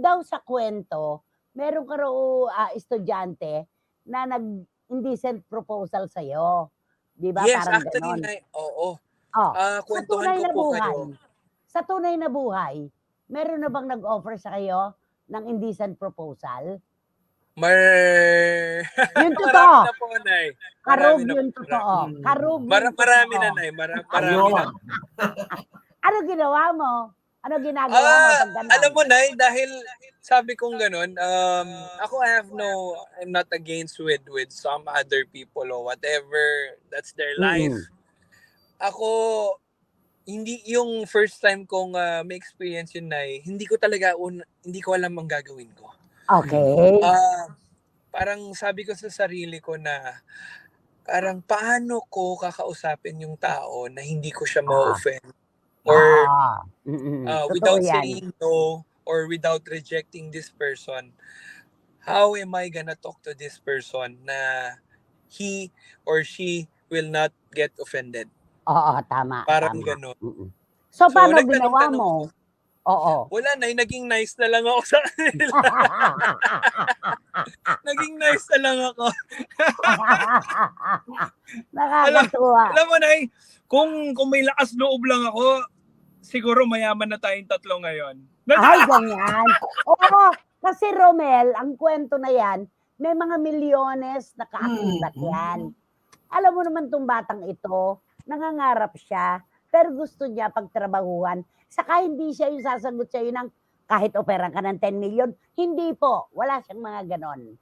daw sa kwento, meron ka raw ah, estudyante na nag-indecent proposal sa'yo. Di ba? Yes, Parang actually, ganon. Nay, oo. Oh, Ah, sa kwentuhan tunay ko na po buhay, kayo. sa tunay na buhay, meron na bang nag-offer sa kayo ng indecent proposal? Mar... Yun totoo. marami na po, Nay. Marami na yun po. totoo. Mm. Karug yun Mar- marami na, totoo. Nay. Mara- marami na. Ayun. Ano ginawa mo? Ano ginagawa mo Ah, pag ganun? alam mo, Nay, dahil sabi kong ganun, um, ako I have no, I'm not against with with some other people or whatever, that's their life. Mm. Ako, hindi yung first time kong ah, may experience yun, Nay, hindi ko talaga, un, hindi ko alam ang gagawin ko. Okay. Ah, parang sabi ko sa sarili ko na parang paano ko kakausapin yung tao na hindi ko siya ma-offend or Ah, mm-mm. uh, Totoo without yan. saying no or without rejecting this person how am I gonna talk to this person na he or she will not get offended Oo, tama. parang tama. Mm-mm. So, So, paano ginawa mo? Oo. wala na naging nice na lang ako sa kanila naging nice na lang ako Nakakatuwa. Alam mo, Nay, kung, kung may lakas loob lang ako, siguro mayaman na tayong tatlo ngayon. Ay, ganyan. Oo, kasi Romel, ang kwento na yan, may mga milyones na kaakibat Mm. yan. Alam mo naman tong batang ito, nangangarap siya, pero gusto niya pagtrabahuhan. Saka hindi siya yung sasagot sa'yo ng kahit operan ka ng 10 million. Hindi po. Wala siyang mga ganon.